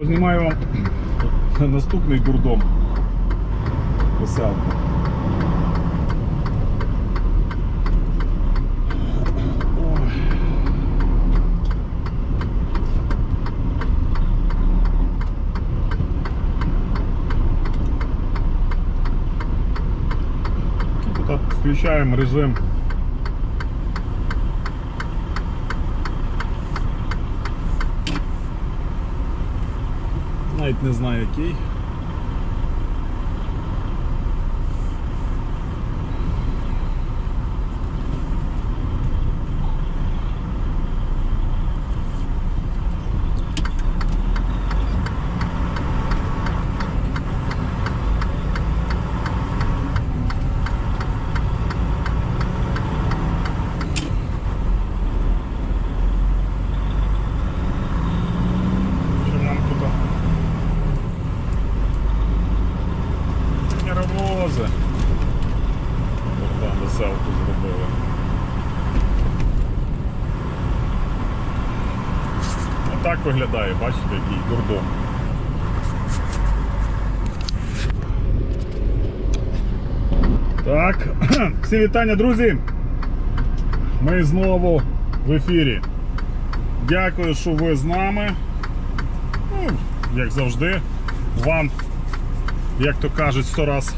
Знімаю вам наступний дурдом. Ой. Тут от включаємо режим. Навіть не знаю який. Що нам тут? Нервози. Богдан веселку зробили. Отак виглядає, бачите, який дурдом. Так, всі вітання, друзі. Ми знову в ефірі. Дякую, що ви з нами. Ну, як завжди, вам, як то кажуть, сто раз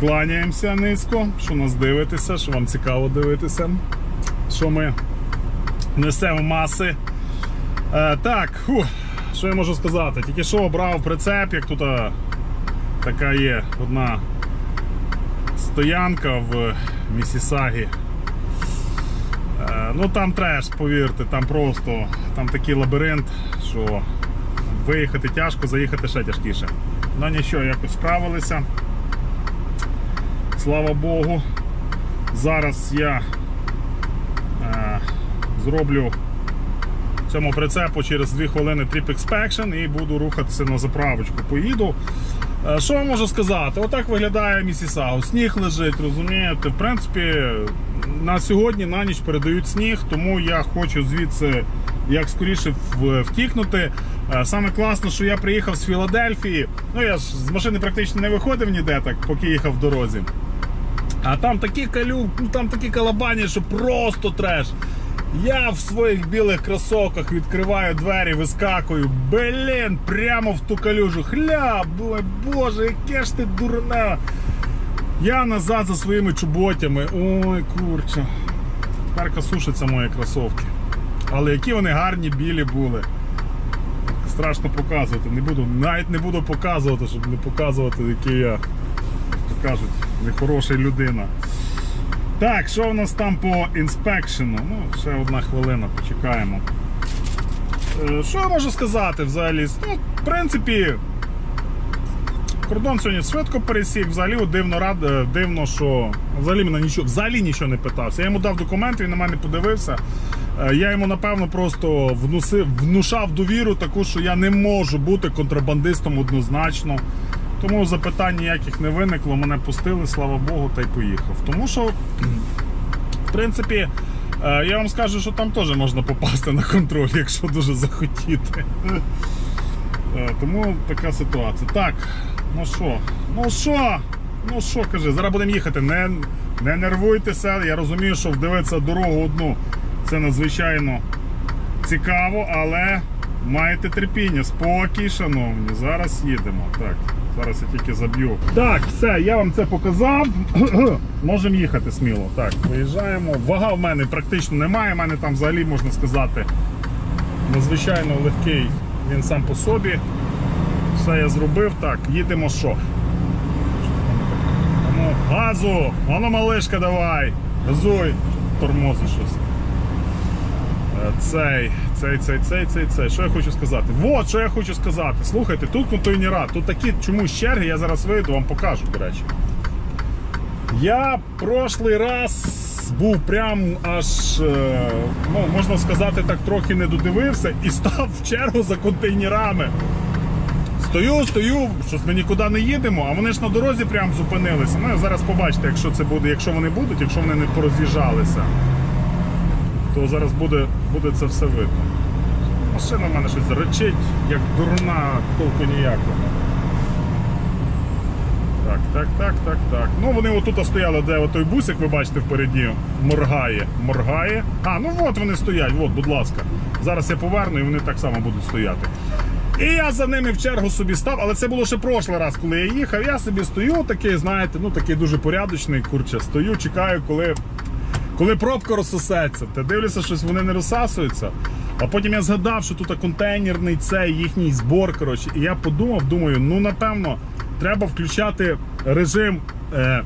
кланяємося низько, що нас дивитеся, що вам цікаво дивитися, що ми несемо маси. Е, так, фу, що я можу сказати? Тільки що обрав прицеп, як тут е, така є одна стоянка в Місісагі. Е, Ну там треш, повірте, там просто там такий лабіринт, що виїхати тяжко, заїхати ще тяжкіше. Ну нічого, якось справилися. Слава Богу. Зараз я е, зроблю цьому прицепу через 2 хвилини Trip Inspection і буду рухатися на заправочку. Поїду. Е, Що я можу сказати? Отак виглядає Місісагу. Сніг лежить, розумієте? В принципі, на сьогодні на ніч передають сніг, тому я хочу звідси як скоріше втікнути. Е, Саме класно, що я приїхав з Філадельфії. Ну я ж з машини практично не виходив ніде, так поки їхав в дорозі. А там такі калю, ну там такі калабані, що просто треш. Я в своїх білих кросовках відкриваю двері, вискакую. Блін, прямо в ту калюжу. Хля, бо- боже, яке ж ти дурна. Я назад за своїми чоботями. Ой, курче. Тепер сушаться мої кросовки. Але які вони гарні білі були. Страшно показувати. Не буду, навіть не буду показувати, щоб не показувати, який я, як кажуть, нехороша людина. Так, що у нас там по інспекшену? Ну, ще одна хвилина, почекаємо. Е, Що я можу сказати взагалі? Ну, в принципі, кордон сьогодні швидко пересік. Взагалі дивно рад, е, дивно, що взагалі мене нічого, взагалі нічого не питався. Я йому дав документи, він на мене подивився. Е, Я йому напевно просто внусив, внушав довіру таку, що я не можу бути контрабандистом однозначно. Тому запитань ніяких не виникло, мене пустили, слава Богу, та й поїхав. Тому що, в принципі, е, я вам скажу, що там теж можна попасти на контроль, якщо дуже захотіти. Е, Тому така ситуація. Так, ну що, ну що, ну що, кажи, зараз будемо їхати. Не, не нервуйтеся. Я розумію, що вдивитися дорогу одну це надзвичайно цікаво, але маєте терпіння, спокій, шановні. Зараз їдемо. Так, зараз я тільки заб'ю. Так, все, я вам це показав. Можемо їхати сміло. Так, виїжджаємо. Вага в мене практично немає. У мене там взагалі можна сказати надзвичайно легкий він сам по собі. Все я зробив. Так, їдемо що? Ну, газу! Ану, малишка, давай! Газуй! Тормози щось. Е, Цей, цей, цей, цей, цей, цей. Що я хочу сказати? Вот, що я хочу сказати. Слухайте, тут контейнера, тут такі чомусь черги, я зараз вийду, вам покажу, до речі. Я прошлий раз був прям аж, е, ну, можна сказати, так трохи не додивився і став в чергу за контейнерами. Стою, стою, щось ми нікуди не їдемо, а вони ж на дорозі прям зупинилися. Ну, зараз побачите, якщо це буде, якщо вони будуть, якщо вони не пороз'їжджалися, то зараз буде, буде це все видно. машина в мене щось речить, як дурна, толку ніякого. Так, так, так, так, так. Ну вони отут стояли, де той бусик, ви бачите впереді, моргає, моргає. А, ну от вони стоять, от, будь ласка. Зараз я поверну і вони так само будуть стояти. І я за ними в чергу собі став, але це було ще прошлий раз, коли я їхав. Я собі стою, такий, знаєте, ну такий дуже порядочний, курче, стою, чекаю, коли коли пробка розсосеться, та дивлюся, щось вони не розсасуються. А потім я згадав, що тут контейнерний цей їхній збор. Коротше, і я подумав, думаю, ну напевно, треба включати режим е,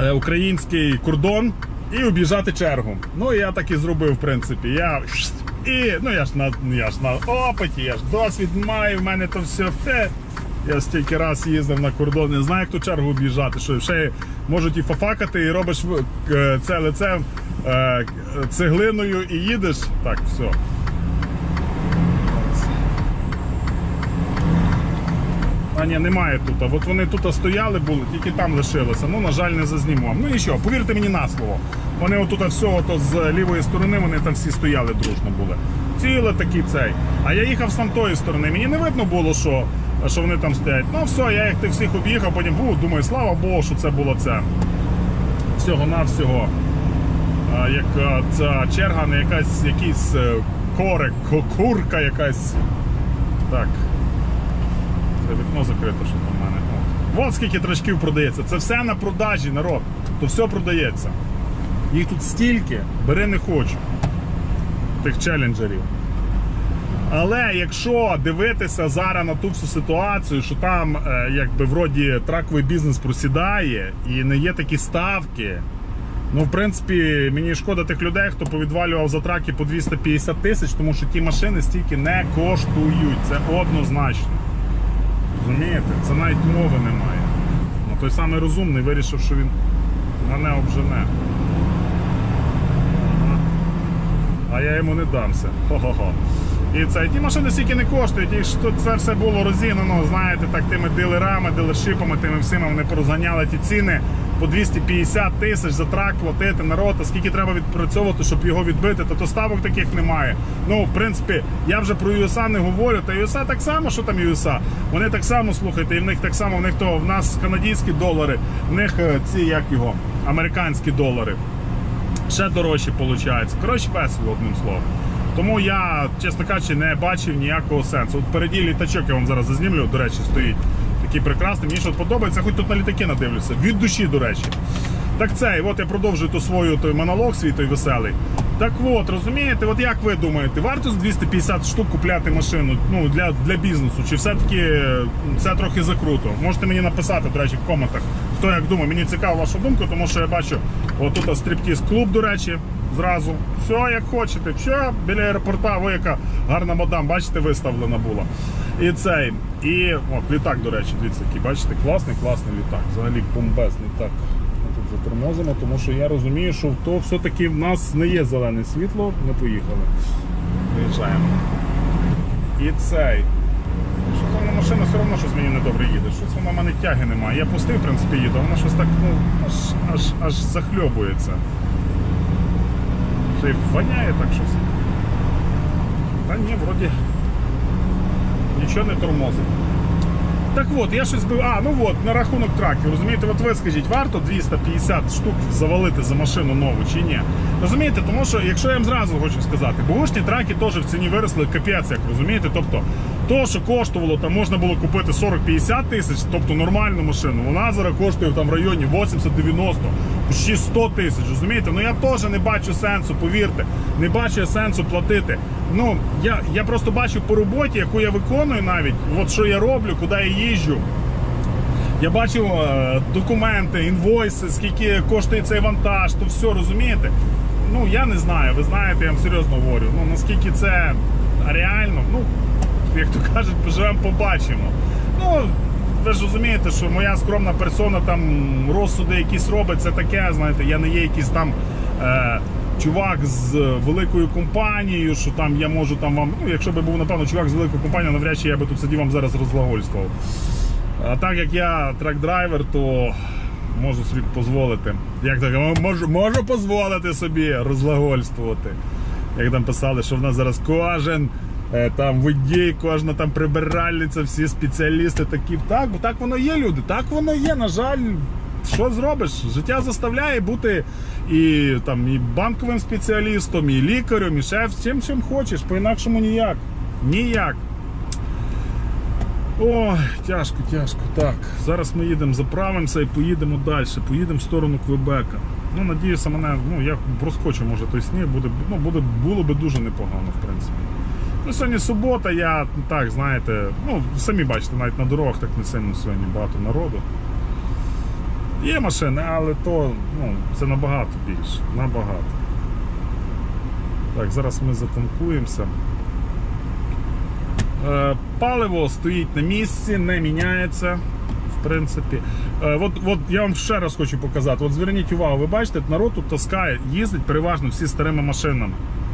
е, український кордон і об'їжджати чергу. Ну і я так і зробив, в принципі. Я і ну я ж на я ж на опиті, я ж досвід маю, в мене то все. Я стільки раз їздив на кордон, не знаю, як ту чергу об'їжджати. Що ще можуть і фафакати, і робиш е, це лице е, цеглиною і їдеш. Так, все. А ні, немає тут. От вони тут стояли були, тільки там лишилося. Ну, на жаль, не зазнімав. Ну і що, повірте мені на слово. Вони отут все то з лівої сторони, вони там всі стояли дружно були. Ціле такий цей. А я їхав з там сторони. Мені не видно було, що, що вони там стоять. Ну все, я їх тих всіх об'їхав, потім був, думаю, слава Богу, що це було це. Всього-навсього. Як ця черга, не якась якийсь е, корик, курка якась. Так. Це вікно закрите, що там в мене. От. Скільки трачків продається. Це все на продажі, народ. То все продається. Їх тут стільки, бери не хочу. Тих челенджерів. Але якщо дивитися зараз на ту всю ситуацію, що там е, якби вроді траковий бізнес просідає і не є такі ставки. Ну, в принципі, мені шкода тих людей, хто повідвалював за траки по 250 тисяч, тому що ті машини стільки не коштують. Це однозначно. Розумієте? Це навіть мови немає. Ну, той самий розумний вирішив, що він мене обжене. А я йому не дамся. Хо-хо-хо. І це, ті машини стільки не коштують, і що це все було розігнано, знаєте, так тими дилерами, дилершипами, тими всіми вони порозганяли ті ціни по 250 тисяч за трак платити народ, а скільки треба відпрацьовувати, щоб його відбити, то, то ставок таких немає. Ну, в принципі, я вже про USA не говорю, та USA так само, що там USA. Вони так само слухайте, і в них так само, в них то в нас канадські долари, в них е, ці як його, американські долари ще дорожче виходить. Коротше, весело, одним словом. Тому я, чесно кажучи, не бачив ніякого сенсу. От впереді літачок я вам зараз зазнімлю, до речі, стоїть. Такий прекрасний. Мені що подобається, хоч тут на літаки надивлюся. Від душі, до речі. Так це, і от я продовжую ту свою той монолог свій той веселий. Так от, розумієте, от як ви думаєте, варто з 250 штук купляти машину ну, для, для бізнесу? Чи все-таки це трохи закруто? Можете мені написати, до речі, в коментах, хто як думає. Мені цікава ваша думка, тому що я бачу, отут стриптіз клуб, до речі, зразу. Все як хочете. Все, біля аеропорта, ви яка гарна мадам, бачите, виставлена була. І цей. І от літак, до речі, дивіться, який, бачите, класний, класний літак. Взагалі бомбезний. Так, ми тут затормозимо, тому що я розумію, що то все-таки в нас не є зелене світло, ми поїхали. Виїжджаємо. І цей. Що вона машина все одно щось мені недобре їде. Щось вона в мене тяги немає. Я пустив, в принципі, їду, а вона щось так ну, аж, аж, аж захльобується. Й воняє так щось. Та ні, вроді нічого не тормозить. Так от, я щось би. А, ну от, на рахунок траків. Розумієте, от ви скажіть, варто 250 штук завалити за машину нову чи ні? Розумієте, тому що, якщо я вам зразу хочу сказати, бушні траки теж в ціні виросли капець, як розумієте? Тобто, то, що коштувало, там можна було купити 40-50 тисяч, тобто нормальну машину, вона зараз коштує там в районі 80-90, почти 100 тисяч. Розумієте? Ну я теж не бачу сенсу, повірте, не бачу я сенсу платити. Ну, я, я просто бачу по роботі, яку я виконую навіть, от що я роблю, куди я їжджу. Я бачив е, документи, інвойси, скільки коштує цей вантаж, то все розумієте. Ну я не знаю, ви знаєте, я вам серйозно говорю. Ну наскільки це реально, ну як то кажуть, поживемо, побачимо. Ну ви ж розумієте, що моя скромна персона там розсуди якісь робить, це таке, знаєте, я не є якийсь там. Е, Чувак з великою компанією, що там я можу там вам. Ну, якщо б був, напевно, чувак з великою компанією, навряд чи я би тут сидів вам зараз розглагольствував. А так як я трек-драйвер, то можу собі дозволити. Як так, можу, можу дозволити собі розглагольствувати. Як там писали, що в нас зараз кожен там водій, кожна там прибиральниця, всі спеціалісти такі. Так, так воно є, люди, так воно є. На жаль, що зробиш? Життя заставляє бути і там і банковим спеціалістом, і лікарем, і шеф, чим чим хочеш, по-інакшому ніяк. Ніяк. Ой, тяжко, тяжко. Так, зараз ми їдемо, заправимося і поїдемо далі. Поїдемо в сторону Квебека. Ну, надіюся, мене, ну, я проскочу, може, той сніг, буде, ну, буде, було би дуже непогано, в принципі. Ну, сьогодні субота, я так, знаєте, ну, самі бачите, навіть на дорогах так не сильно сьогодні багато народу. Є машини, але то ну, це набагато більше. Набагато. Так, зараз ми затанкуємося. Е, Паливо стоїть на місці, не міняється. В принципі, Е, от, от я вам ще раз хочу показати. От зверніть увагу, ви бачите, народ тут таскає, їздить переважно всі старими машинами.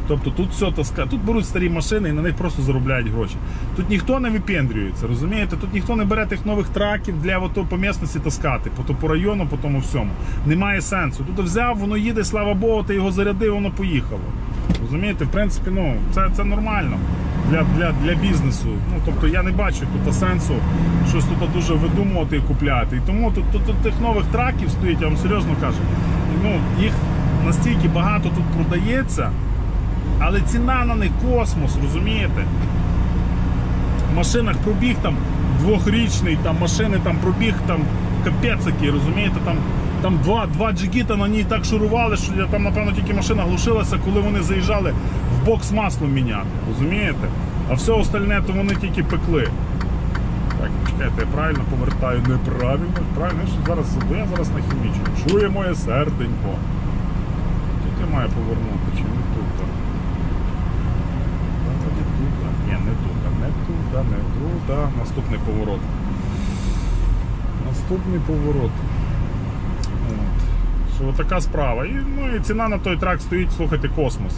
Тобто тут все таскає, тут беруть старі машини і на них просто заробляють гроші. Тут ніхто не випендрюється, розумієте? Тут ніхто не бере тих нових траків для ото, по місності таскати, по, по району, по тому всьому. Немає сенсу. Тут взяв, воно їде, слава Богу, ти його зарядив, воно поїхало. Розумієте, в принципі, ну це, це нормально для, для, для бізнесу. Ну тобто я не бачу тут сенсу щось тут дуже видумувати і купляти. І тому тут, тут, тут тих нових траків стоїть, я вам серйозно кажу. Ну їх настільки багато тут продається, але ціна на них космос, розумієте? В машинах пробіг там двохрічний, там машини там пробіг там капець розумієте, там. Там два, два джигіта на ній так шурували, що я- там, напевно, тільки машина глушилася, коли вони заїжджали в бокс маслом міняти. Розумієте? А все остальне, то вони тільки пекли. Так, чекайте, я правильно повертаю. Неправильно, правильно, що зараз бо я зараз нахімічу. Чує моє серденько. Тут я маю повернути, чи не тут? Та вроді тут. а. Ні, не тут, а не тут, а не тут. а. Наступний поворот. Наступний поворот. От. Що така справа. І, ну, і ціна на той трак стоїть, слухайте, космос.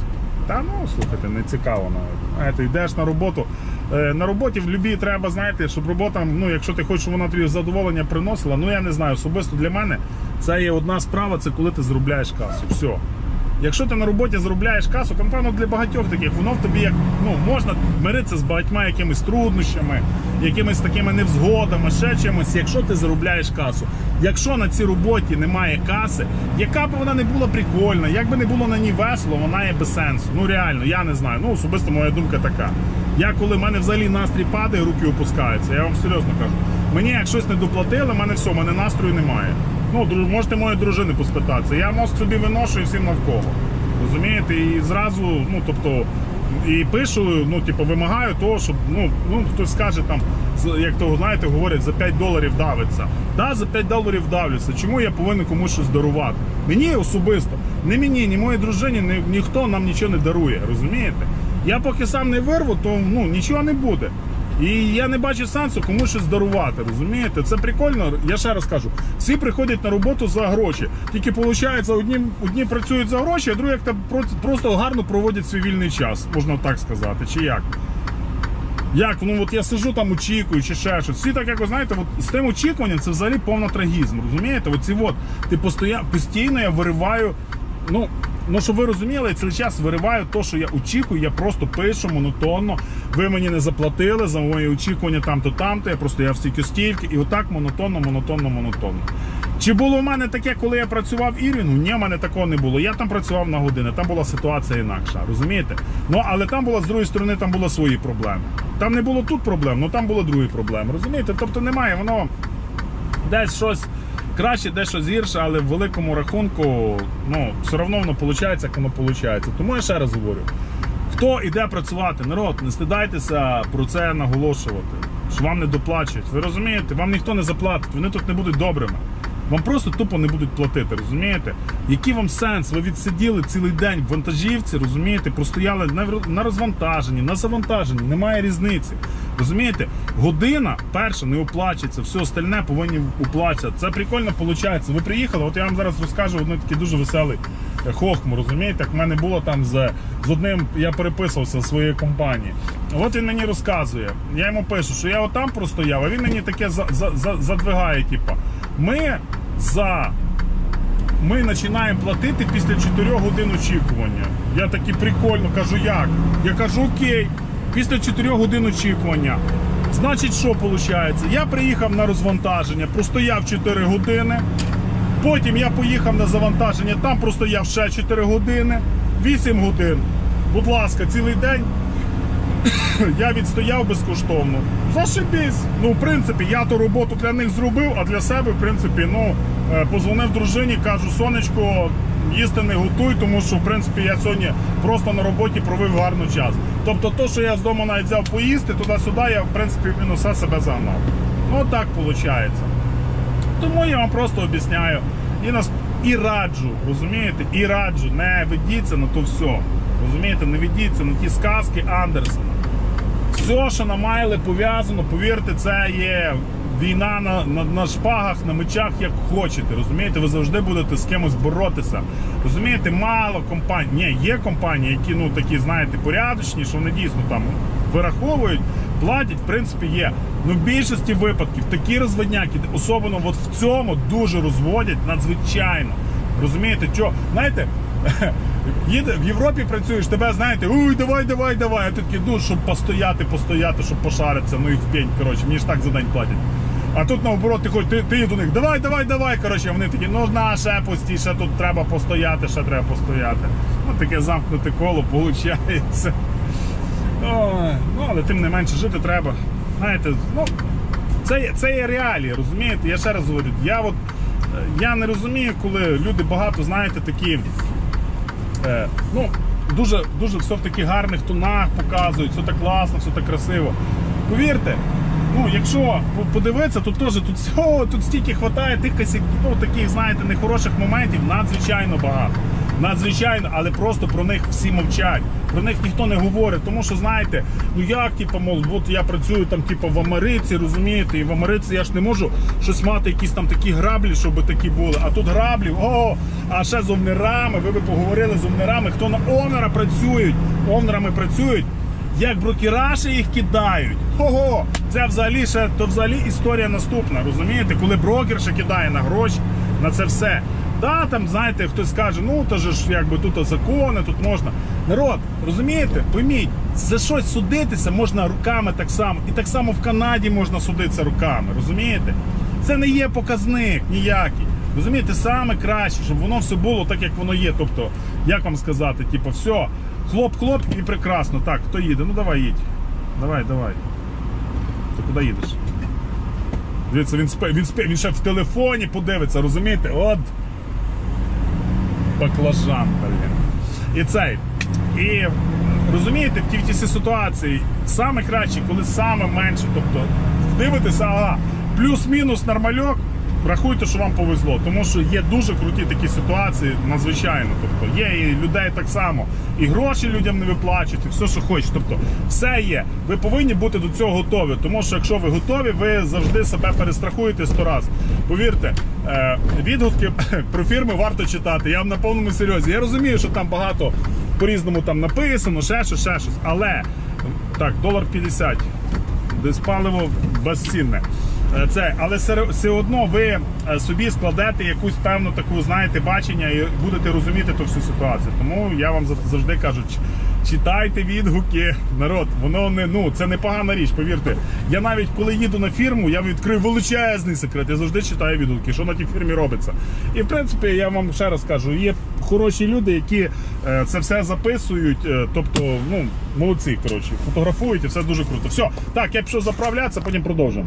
Та ну, слухайте, не цікаво навіть. Знаєте, йдеш на роботу. Е, на роботі в любій треба, знаєте, щоб робота, ну, якщо ти хочеш, щоб вона тобі задоволення приносила, ну я не знаю, особисто для мене це є одна справа, це коли ти заробляєш касу. Все. Якщо ти на роботі заробляєш касу, то, для багатьох таких, воно в тобі як ну можна миритися з багатьма якимись труднощами, якимись такими невзгодами, ще чимось, якщо ти заробляєш касу. Якщо на цій роботі немає каси, яка б вона не була прикольна, як би не було на ній весело, вона є без сенсу. Ну реально, я не знаю. Ну особисто моя думка така. Я коли в мене взагалі настрій падає, руки опускаються, я вам серйозно кажу. Мені як щось не доплатили, в мене все, в мене настрою немає. Ну, можете моєї дружини поспитатися. Я мозк собі виношу і всім навколо. Розумієте? І зразу, ну тобто, і пишу, ну, типу, вимагаю того, щоб ну, ну хтось скаже там, як то знаєте, говорять, за 5 доларів давиться. Да, за 5 доларів давлюся. Чому я повинен комусь щось дарувати? Мені особисто, не мені, ні моїй дружині, ні, ніхто нам нічого не дарує. Розумієте? Я поки сам не вирву, то ну, нічого не буде. І я не бачу сенсу комусь щось дарувати, розумієте? Це прикольно. Я ще раз кажу, всі приходять на роботу за гроші. Тільки виходить, одні, одні працюють за гроші, а другі як то просто гарно проводять свій вільний час, можна так сказати, чи як. Як? Ну от я сижу там, очікую, чи ще щось. Всі так, як ви знаєте, от з тим очікуванням це взагалі повна трагізм. Розумієте? Оці от, ти постоя... постійно я вириваю. Ну, ну, щоб ви розуміли, я цілий час вириваю те, що я очікую, я просто пишу монотонно. Ви мені не заплатили за мої очікування там-то, там-то, я просто я стільки стільки, і отак монотонно, монотонно, монотонно. Чи було в мене таке, коли я працював в Ірвінгу? Ні, в мене такого не було. Я там працював на години, там була ситуація інакша, розумієте? Ну, але там була з другої сторони, там були свої проблеми. Там не було тут проблем, ну там були другі проблеми. Розумієте? Тобто немає, воно десь щось краще, дещо згірше, гірше, але в великому рахунку, ну, все одно воно виходить, як воно виходить. Тому я ще раз говорю: хто іде працювати, народ, не стидайтеся про це наголошувати, що вам не доплачують. Ви розумієте, вам ніхто не заплатить, вони тут не будуть добрими. Вам просто тупо не будуть платити, розумієте? Який вам сенс? Ви відсиділи цілий день в вантажівці, розумієте, простояли на, розвантаженні, на завантаженні, немає різниці. Розумієте? Година перша не оплачується, все остальне повинні оплачувати. Це прикольно виходить. Ви приїхали, от я вам зараз розкажу один такий дуже веселий е, хохм, розумієте, як в мене було там з, з одним, я переписувався з своєї компанії. От він мені розказує. Я йому пишу, що я отам простояв, а він мені таке за, за, за, задвигає, типа. Ми за ми починаємо платити після 4 годин очікування. Я такий прикольно кажу, як? Я кажу, окей. Після 4 годин очікування. Значить, що виходить? Я приїхав на розвантаження, простояв 4 години. Потім я поїхав на завантаження, там простояв ще 4 години, 8 годин. Будь ласка, цілий день я відстояв безкоштовно. Зашибісь. Ну, в принципі, я ту роботу для них зробив, а для себе, в принципі, ну, е, позвонив дружині, кажу, сонечко, їсти не готуй, тому що, в принципі, я сьогодні просто на роботі провів гарний час. Тобто, то, що я з дому навіть взяв поїсти, туди-сюди, я, в принципі, в мінуса себе загнав. Ну, так виходить. Тому я вам просто об'ясняю і нас і раджу, розумієте? І раджу, не ведіться на то все. Розумієте, не ведіться на ті сказки Андерсона. Все, що на Майле пов'язано, повірте, це є війна на, на, на шпагах, на мечах, як хочете. Розумієте, ви завжди будете з кимось боротися. Розумієте, мало компаній. Ні, є компанії, які ну такі, знаєте, порядочні, що вони дійсно там вираховують, платять, в принципі, є. Ну, в більшості випадків такі розводняки, особливо от в цьому дуже розводять надзвичайно. Розумієте, що, знаєте, їде в Європі працюєш, тебе знаєте, уй, давай, давай, давай. А ти такий, ну, щоб постояти, постояти, щоб пошаритися, ну їх в пень, коротше, мені ж так за день платять. А тут наоборот, ти ходиш, ти, ти до них, давай, давай, давай. Коротше, вони такі, ну на, ще пусті, ще тут треба постояти, ще треба постояти. Ну, таке замкнуте коло, виходить. Ну, але тим не менше жити треба. Знаєте, ну, це, це є реалії, розумієте? Я ще раз говорю, я от е, я не розумію, коли люди багато, знаєте, такі. Е, ну, дуже, дуже все в таких гарних тонах показують, все так класно, все так красиво. Повірте, ну, якщо подивитися, то теж тут, тут стільки хватає тих ну, таких, знаєте, нехороших моментів надзвичайно багато. Надзвичайно, але просто про них всі мовчать. Про них ніхто не говорить, тому що знаєте, ну як, типу, мов, от я працюю там, типу, в Америці, розумієте, і в Америці я ж не можу щось мати, якісь там такі граблі, щоб такі були. А тут граблі, о, а ще з овнерами. Ви би поговорили з овнерами, хто на овнера працюють, овнерами працюють. Як брокераші їх кидають. Ого! Це взагалі ще то взагалі історія наступна. Розумієте, коли брокер ще кидає на гроші на це все. Да, там, знаєте, хтось скаже, ну то ж якби тут закони, тут можна. Народ, розумієте, пойміть, за щось судитися можна руками так само. І так само в Канаді можна судитися руками. Розумієте? Це не є показник ніякий. Розумієте, саме краще, щоб воно все було так, як воно є. Тобто, як вам сказати, типу, все, хлоп-хлоп і прекрасно. Так, хто їде? Ну давай їдь. Давай, давай. Ти куди їдеш? Дивіться, він спе, він спе, він ще в телефоні подивиться, розумієте? От баклажан, блін. І цей. І розумієте, в тій всі ситуації саме краще, коли саме менше. Тобто дивитися, ага, плюс-мінус нормальок, рахуйте, що вам повезло. Тому що є дуже круті такі ситуації, надзвичайно. Тобто є і людей так само. І гроші людям не виплачують, і все, що хочуть. Тобто, все є. Ви повинні бути до цього готові. Тому що якщо ви готові, ви завжди себе перестрахуєте сто раз. Повірте, е, відгуки про фірми варто читати. Я на повному серйозі. Я розумію, що там багато по-різному там написано, ще щось, ще щось. Але так, долар 50. Десь паливо безцінне. Е, Це, але все, одно ви е, собі складете якусь певну таку, знаєте, бачення і будете розуміти ту всю ситуацію. Тому я вам завжди кажу, читайте відгуки, народ. Воно не ну це не погана річ, повірте. Я навіть коли їду на фірму, я відкрию величезний секрет. Я завжди читаю відгуки, що на тій фірмі робиться. І в принципі, я вам ще раз кажу, є хороші люди, які е, це все записують. тобто, ну молодці, коротше, фотографують і все дуже круто. Все, так, я пішов заправлятися, потім продовжимо.